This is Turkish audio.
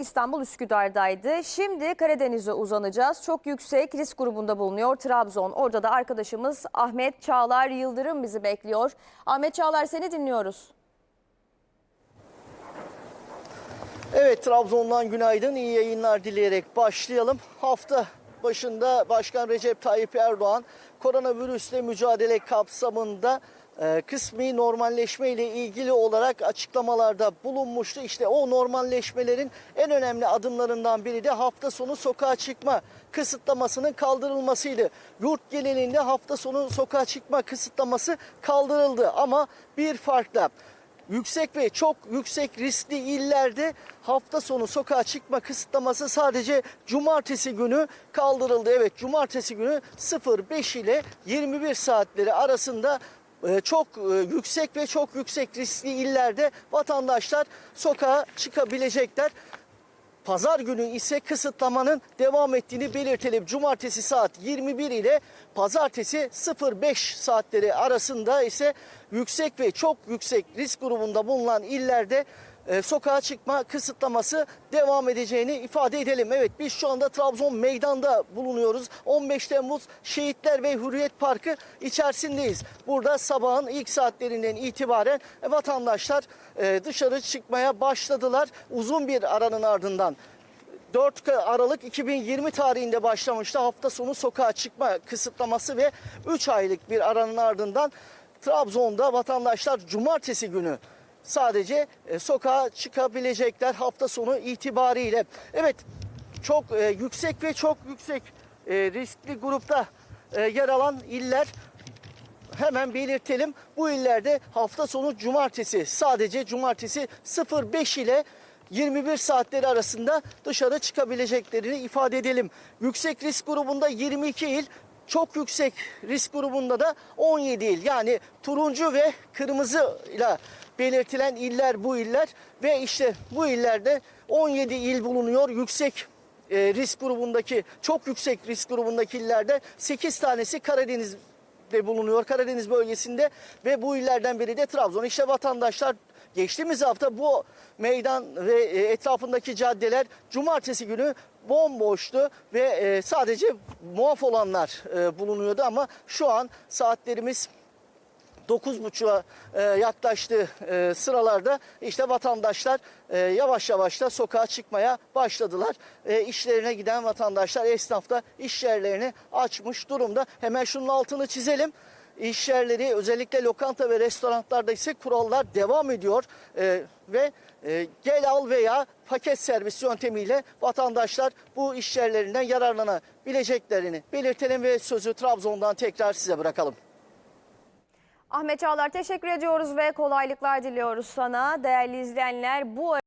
İstanbul Üsküdar'daydı. Şimdi Karadeniz'e uzanacağız. Çok yüksek risk grubunda bulunuyor Trabzon. Orada da arkadaşımız Ahmet Çağlar Yıldırım bizi bekliyor. Ahmet Çağlar seni dinliyoruz. Evet Trabzon'dan günaydın. iyi yayınlar dileyerek başlayalım. Hafta başında Başkan Recep Tayyip Erdoğan koronavirüsle mücadele kapsamında kısmi normalleşme ile ilgili olarak açıklamalarda bulunmuştu. İşte o normalleşmelerin en önemli adımlarından biri de hafta sonu sokağa çıkma kısıtlamasının kaldırılmasıydı. Yurt genelinde hafta sonu sokağa çıkma kısıtlaması kaldırıldı ama bir farkla yüksek ve çok yüksek riskli illerde hafta sonu sokağa çıkma kısıtlaması sadece cumartesi günü kaldırıldı. Evet cumartesi günü 05 ile 21 saatleri arasında e, çok e, yüksek ve çok yüksek riskli illerde vatandaşlar sokağa çıkabilecekler. Pazar günü ise kısıtlamanın devam ettiğini belirtelim. Cumartesi saat 21 ile pazartesi 05 saatleri arasında ise yüksek ve çok yüksek risk grubunda bulunan illerde e, sokağa çıkma kısıtlaması devam edeceğini ifade edelim. Evet biz şu anda Trabzon meydanda bulunuyoruz. 15 Temmuz Şehitler ve Hürriyet Parkı içerisindeyiz. Burada sabahın ilk saatlerinden itibaren vatandaşlar e, dışarı çıkmaya başladılar. Uzun bir aranın ardından 4 Aralık 2020 tarihinde başlamıştı hafta sonu sokağa çıkma kısıtlaması ve 3 aylık bir aranın ardından Trabzon'da vatandaşlar cumartesi günü sadece e, sokağa çıkabilecekler hafta sonu itibariyle. Evet çok e, yüksek ve çok yüksek e, riskli grupta yer alan iller hemen belirtelim. Bu illerde hafta sonu cumartesi sadece cumartesi 05 ile 21 saatleri arasında dışarı çıkabileceklerini ifade edelim. Yüksek risk grubunda 22 il, çok yüksek risk grubunda da 17 il. Yani turuncu ve kırmızı ile belirtilen iller bu iller ve işte bu illerde 17 il bulunuyor. Yüksek e, risk grubundaki çok yüksek risk grubundaki illerde 8 tanesi Karadeniz de bulunuyor Karadeniz bölgesinde ve bu illerden biri de Trabzon. İşte vatandaşlar geçtiğimiz hafta bu meydan ve e, etrafındaki caddeler cumartesi günü bomboştu ve e, sadece muaf olanlar e, bulunuyordu ama şu an saatlerimiz 9.30'a e, yaklaştığı sıralarda işte vatandaşlar yavaş yavaş da sokağa çıkmaya başladılar. E, işlerine giden vatandaşlar esnaf da iş yerlerini açmış durumda. Hemen şunun altını çizelim. İş yerleri özellikle lokanta ve restoranlarda ise kurallar devam ediyor E, ve e, gel al veya paket servis yöntemiyle vatandaşlar bu iş yerlerinden yararlanabileceklerini belirtelim ve sözü Trabzon'dan tekrar size bırakalım. Ahmet Çağlar teşekkür ediyoruz ve kolaylıklar diliyoruz sana. Değerli izleyenler bu